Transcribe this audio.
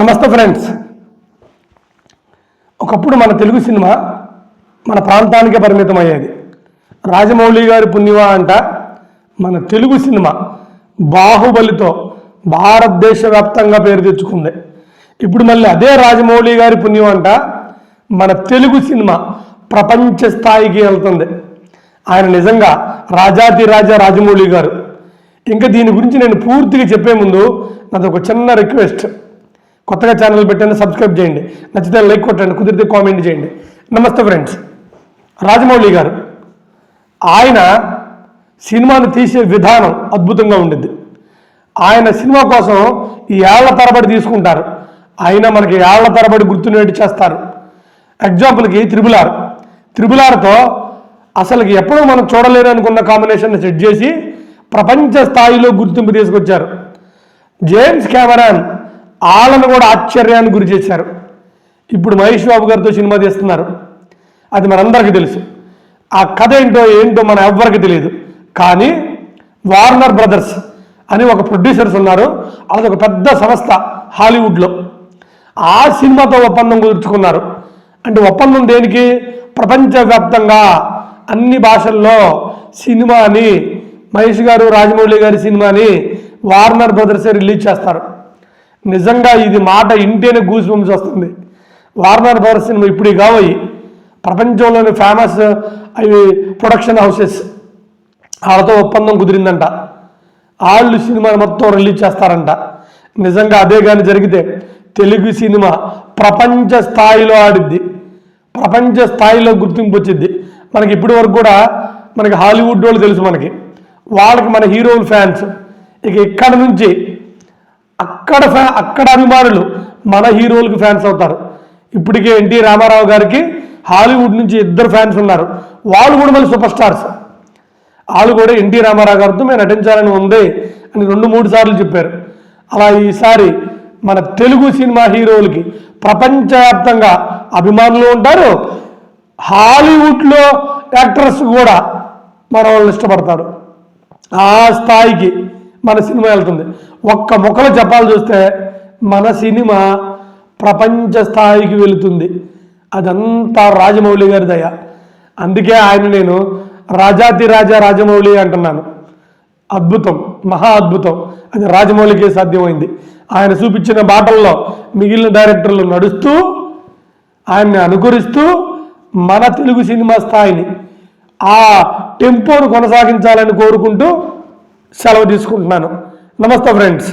నమస్తే ఫ్రెండ్స్. ఒకప్పుడు మన తెలుగు సినిమా మన ప్రాంతానికే పరిమితం అయ్యేది రాజమౌళి గారి పుణ్యమా అంట మన తెలుగు సినిమా బాహుబలితో భారతదేశ వ్యాప్తంగా పేరు తెచ్చుకుంది. ఇప్పుడు మళ్ళీ అదే రాజమౌళి గారి పుణ్యం అంట మన తెలుగు సినిమా ప్రపంచ స్థాయికి వెళ్తుంది. ఆయన నిజంగా రాజాతి రాజా రాజమౌళి గారు. ఇంకా దీని గురించి నేను పూర్తిగా చెప్పే ముందు నాది ఒక చిన్న రిక్వెస్ట్. కొత్తగా ఛానల్ పెట్టండి సబ్స్క్రైబ్ చేయండి. నచ్చితే లైక్ కొట్టండి కుదిరితే కామెంట్ చేయండి. నమస్తే ఫ్రెండ్స్ రాజమౌళి గారు ఆయన సినిమాను తీసే విధానం అద్భుతంగా ఉండిద్ది. ఆయన సినిమా కోసం ఈ ఏళ్ళ తరబడి తీసుకుంటారు. అయినా మనకి ఏళ్ళ తరబడి గుర్తుండేట్టు చేస్తారు. ఎగ్జాంపుల్కి త్రిబుల్ ఆర్. త్రిబుల్ ఆర్తో అసలుకి ఎప్పుడూ మనం చూడలేరు అనుకున్న కాంబినేషన్ సెట్ చేసి ప్రపంచ స్థాయిలో గుర్తింపు తీసుకొచ్చారు. జేమ్స్ కెమెరాన్ వాళ్ళను కూడా ఆశ్చర్యానికి గురి చేశారు. ఇప్పుడు మహేష్ బాబు గారితో సినిమా తీస్తున్నారు. అది మనందరికీ తెలుసు. ఆ కథ ఏంటో ఏంటో మన ఎవ్వరికి తెలియదు. కానీ వార్నర్ బ్రదర్స్ అని ఒక ప్రొడ్యూసర్స్ ఉన్నారు. అది ఒక పెద్ద సంస్థ హాలీవుడ్లో ఆ సినిమాతో ఒప్పందం కుదుర్చుకున్నారు. అంటే ఒప్పందం దేనికి? ప్రపంచవ్యాప్తంగా అన్ని భాషల్లో సినిమాని మహేష్ గారు రాజమౌళి గారి సినిమాని వార్నర్ బ్రదర్సే రిలీజ్ చేస్తారు. నిజంగా ఇది మాట ఇంటేనే గూస్ బంప్స్ వస్తుంది. వార్నర్ బ్రదర్స్ సినిమా ఇప్పుడు కావయి ప్రపంచంలోని ఫేమస్ అవి ప్రొడక్షన్ హౌసెస్ వాళ్ళతో ఒప్పందం కుదిరిందంట. వాళ్ళు సినిమా మొత్తం రిలీజ్ చేస్తారంట. నిజంగా అదే కానీ జరిగితే తెలుగు సినిమా ప్రపంచ స్థాయిలో ఆడిద్ది. ప్రపంచ స్థాయిలో గుర్తింపు వచ్చింది మనకి ఇప్పటి వరకు కూడా మనకి హాలీవుడ్ వాళ్ళు తెలుసు మనకి. వాళ్ళకి మన హీరోలు ఫ్యాన్స్ ఇక ఇక్కడ నుంచి అక్కడ ఫ్యా అక్కడ అభిమానులు మన హీరోలకు ఫ్యాన్స్ అవుతారు. ఇప్పటికే ఎన్టీ రామారావు గారికి హాలీవుడ్ నుంచి ఇద్దరు ఫ్యాన్స్ ఉన్నారు. వాళ్ళు కూడా మళ్ళీ సూపర్ స్టార్స్. వాళ్ళు కూడా ఎన్టీ రామారావు గారితో మేము నటించాలని ఉంది అని రెండు మూడు సార్లు చెప్పారు. అలా ఈసారి మన తెలుగు సినిమా హీరోలకి ప్రపంచవ్యాప్తంగా అభిమానులు ఉంటారు. హాలీవుడ్లో యాక్టర్స్ కూడా మన వాళ్ళని ఇష్టపడతారు. ఆ స్థాయికి మన సినిమా వెళ్తుంది. ఒక్క ముక్కలు చెప్పాలి చూస్తే మన సినిమా ప్రపంచ స్థాయికి వెళుతుంది. అదంతా రాజమౌళి గారి దయ. అందుకే ఆయన నేను రాజాతి రాజా రాజమౌళి అంటున్నాను. అద్భుతం మహా అద్భుతం. అది రాజమౌళికే సాధ్యమైంది. ఆయన చూపించిన బాటల్లో మిగిలిన డైరెక్టర్లు నడుస్తూ ఆయన్ని అనుకరిస్తూ మన తెలుగు సినిమా స్థాయిని ఆ టెంపోను కొనసాగించాలని కోరుకుంటూ సెలవు తీసుకుంటున్నాను. నమస్తే ఫ్రెండ్స్.